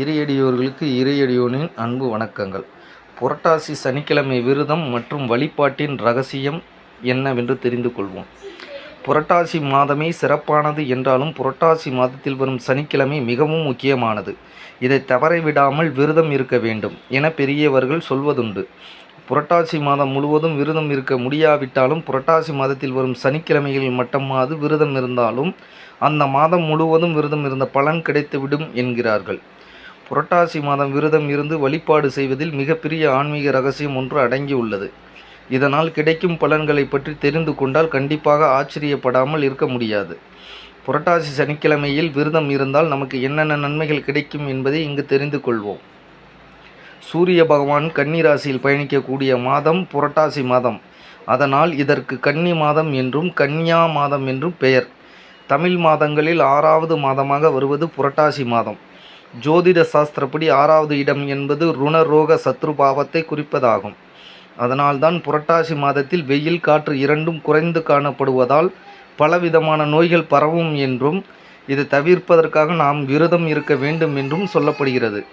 இறையடியோர்களுக்கு இறையடியோனின் அன்பு வணக்கங்கள். புரட்டாசி சனிக்கிழமை விரதம் மற்றும் வழிபாட்டின் ரகசியம் என்னவென்று தெரிந்து கொள்வோம். புரட்டாசி மாதமே சிறப்பானது என்றாலும் புரட்டாசி மாதத்தில் வரும் சனிக்கிழமை மிகவும் முக்கியமானது. இதை தவறவிடாமல் விரதம் இருக்க வேண்டும் என பெரியவர்கள் சொல்வதுண்டு. புரட்டாசி மாதம் முழுவதும் விரதம் இருக்க முடியாவிட்டாலும் புரட்டாசி மாதத்தில் வரும் சனிக்கிழமைகளில் மட்டுமாவது விரதம் இருந்தாலும் அந்த மாதம் முழுவதும் விரதம் இருந்த பலன் கிடைத்துவிடும் என்கிறார்கள். புரட்டாசி மாதம் விரதம் இருந்து வழிபாடு செய்வதில் மிகப்பெரிய ஆன்மீக ரகசியம் ஒன்று அடங்கியுள்ளது. இதனால் கிடைக்கும் பலன்களை பற்றி தெரிந்து கொண்டால் கண்டிப்பாக ஆச்சரியப்படாமல் இருக்க முடியாது. புரட்டாசி சனிக்கிழமையில் விரதம் இருந்தால் நமக்கு என்னென்ன நன்மைகள் கிடைக்கும் என்பதை இங்கு தெரிந்து கொள்வோம். சூரிய பகவான் கன்னிராசியில் பயணிக்கக்கூடிய மாதம் புரட்டாசி மாதம். அதனால் இதற்கு கன்னி மாதம் என்றும் கன்னியா மாதம் என்றும் பெயர். தமிழ் மாதங்களில் ஆறாவது மாதமாக வருவது புரட்டாசி மாதம். ஜோதிட சாஸ்திரப்படி ஆறாவது இடம் என்பது ருணரோக சத்ரு பாவத்தை குறிப்பதாகும். அதனால்தான் புரட்டாசி மாதத்தில் வெயில் காற்று இரண்டும் குறைந்து காணப்படுவதால் பலவிதமான நோய்கள் பரவும் என்றும் இது தவிர்ப்பதற்காக நாம் விரதம் இருக்க வேண்டும் என்றும் சொல்லப்படுகிறது.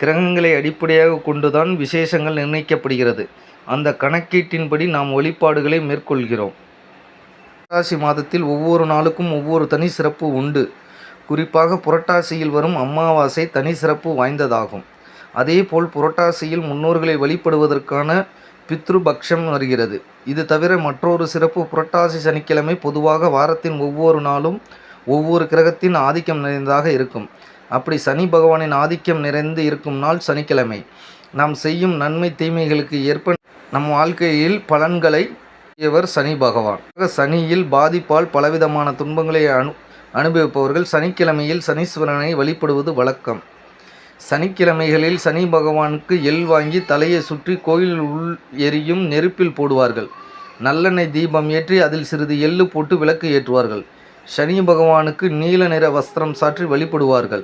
கிரகங்களை அடிப்படையாக கொண்டுதான் விசேஷங்கள் நிர்ணயிக்கப்படுகிறது. அந்த கணக்கீட்டின்படி நாம் வழிபாடுகளை மேற்கொள்கிறோம். புரட்டாசி மாதத்தில் ஒவ்வொரு நாளுக்கும் ஒவ்வொரு தனி சிறப்பு உண்டு. குறிப்பாக புரட்டாசியில் வரும் அமாவாசை தனி சிறப்பு வாய்ந்ததாகும். அதேபோல் புரட்டாசியில் முன்னோர்களை வழிபடுவதற்கான பித்ருபக்ஷம் வருகிறது. இது தவிர மற்றொரு சிறப்பு புரட்டாசி சனிக்கிழமை பொதுவாக வாரத்தின் ஒவ்வொரு நாளும் ஒவ்வொரு கிரகத்தின் ஆதிக்கம் நிறைந்ததாக இருக்கும். அப்படி சனி பகவானின் ஆதிக்கம் நிறைந்து இருக்கும் நாள் சனிக்கிழமை. நாம் செய்யும் நன்மை தீமைகளுக்கு ஏற்ப நம் வாழ்க்கையில் பலன்களை இவர் சனி பகவான். சனியில் பாதிப்பால் பலவிதமான துன்பங்களை அனு அனுபவிப்பவர்கள் சனிக்கிழமையில் சனீஸ்வரனை வழிபடுவது வழக்கம். சனிக்கிழமைகளில் சனி பகவானுக்கு எள் வாங்கி தலையை சுற்றி கோயிலில் உள் எரியும் நெருப்பில் போடுவார்கள். நல்லெண்ணெய் தீபம் ஏற்றி அதில் சிறிது எள்ளு போட்டு விளக்கு ஏற்றுவார்கள். சனி பகவானுக்கு நீல நிற வஸ்திரம் சாற்றி வழிபடுவார்கள்.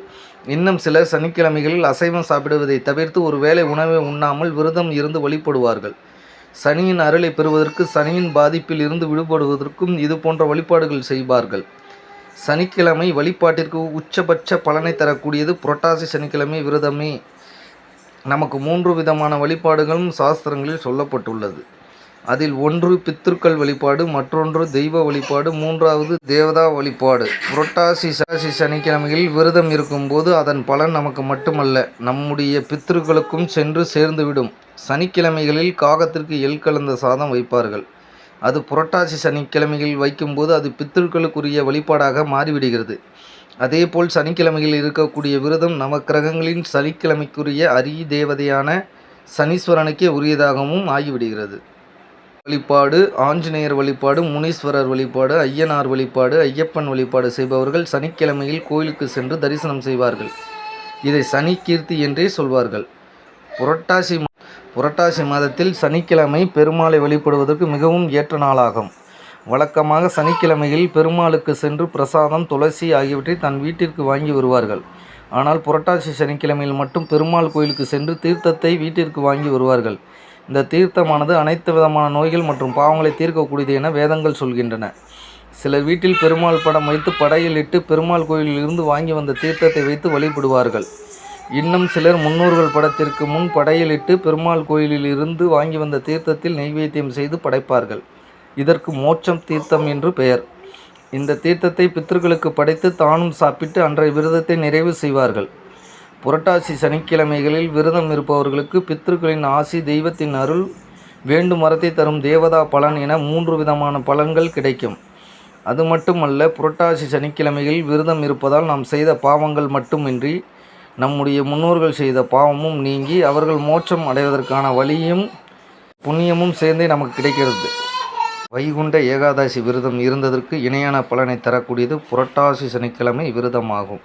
இன்னும் சிலர் சனிக்கிழமைகளில் அசைவம் சாப்பிடுவதை தவிர்த்து ஒரு வேளை உணவை உண்ணாமல் விரதம் இருந்து வழிபடுவார்கள். சனியின் அருளை பெறுவதற்கு சனியின் பாதிப்பில் இருந்து விடுபடுவதற்கும் இது போன்ற வழிபாடுகள் செய்வார்கள். சனிக்கிழமை வழிபாட்டிற்கு உச்சபட்ச பலனை தரக்கூடியது புரட்டாசி சனிக்கிழமை விரதமே. நமக்கு மூன்று விதமான வழிபாடுகளும் சாஸ்திரங்களில் சொல்லப்பட்டுள்ளது. அதில் ஒன்று பித்திருக்கள் வழிபாடு மற்றொன்று தெய்வ வழிபாடு மூன்றாவது தேவதா வழிபாடு. புரட்டாசி சாசி சனிக்கிழமையில் விரதம் இருக்கும்போது அதன் பலன் நமக்கு மட்டுமல்ல நம்முடைய பித்திருக்களுக்கும் சென்று சேர்ந்துவிடும். சனிக்கிழமைகளில் காகத்திற்கு எள் கலந்த சாதம் வைப்பார்கள். அது புரட்டாசி சனிக்கிழமைகளில் வைக்கும்போது அது பித்திருக்களுக்குரிய வழிபாடாக மாறிவிடுகிறது. அதேபோல் சனிக்கிழமையில் இருக்கக்கூடிய விரதம் நவக்கிரகங்களின் சனிக்கிழமைக்குரிய அரிய தேவதையான சனீஸ்வரனுக்கே உரியதாகவும் ஆகிவிடுகிறது. வழிபாடு ஆஞ்சநேயர் வழிபாடு முனீஸ்வரர் வழிபாடு ஐயனார் வழிபாடு ஐயப்பன் வழிபாடு செய்பவர்கள் சனிக்கிழமையில் கோயிலுக்கு சென்று தரிசனம் செய்வார்கள். இதை சனி கீர்த்தி என்றே சொல்வார்கள். புரட்டாசி புரட்டாசி மாதத்தில் சனிக்கிழமை பெருமாளை வழிபடுவதற்கு மிகவும் ஏற்ற நாளாகும். வழக்கமாக சனிக்கிழமையில் பெருமாளுக்கு சென்று பிரசாதம் துளசி ஆகியவற்றை தன் வீட்டிற்கு வாங்கி வருவார்கள். ஆனால் புரட்டாசி சனிக்கிழமையில் மட்டும் பெருமாள் கோயிலுக்கு சென்று தீர்த்தத்தை வீட்டிற்கு வாங்கி வருவார்கள். இந்த தீர்த்தமானது அனைத்து விதமான நோய்கள் மற்றும் பாவங்களை தீர்க்கக்கூடியது என வேதங்கள் சொல்கின்றன. சிலர் வீட்டில் பெருமாள் படம் வைத்து படையில் இட்டு பெருமாள் கோயிலில் இருந்து வாங்கி வந்த தீர்த்தத்தை வைத்து வழிபடுவார்கள். இன்னும் சிலர் முன்னோர்கள் படத்திற்கு முன் படையலிட்டு பெருமாள் கோயிலில் இருந்து வாங்கி வந்த தீர்த்தத்தில் நெய்வேத்தியம் செய்து படைப்பார்கள். இதற்கு மோட்சம் தீர்த்தம் என்று பெயர். இந்த தீர்த்தத்தை பித்தர்களுக்கு படைத்து தானும் சாப்பிட்டு அன்றைய விரதத்தை நிறைவு செய்வார்கள். புரட்டாசி சனிக்கிழமைகளில் விரதம் இருப்பவர்களுக்கு பித்ருக்களின் ஆசி தெய்வத்தின் அருள் வேண்டும் மரத்தை தரும் தேவதா பலன் என மூன்று விதமான பலன்கள் கிடைக்கும். அது மட்டுமல்ல புரட்டாசி சனிக்கிழமைகளில் விரதம் இருப்பதால் நாம் செய்த பாவங்கள் மட்டுமின்றி நம்முடைய முன்னோர்கள் செய்த பாவமும் நீங்கி அவர்கள் மோட்சம் அடைவதற்கான வழியும் புண்ணியமும் சேர்ந்தே நமக்கு கிடைக்கிறது. வைகுண்ட ஏகாதசி விரதம் இருந்ததற்கு இணையான பலனை தரக்கூடியது புரட்டாசி சனிக்கிழமை விரதமாகும்.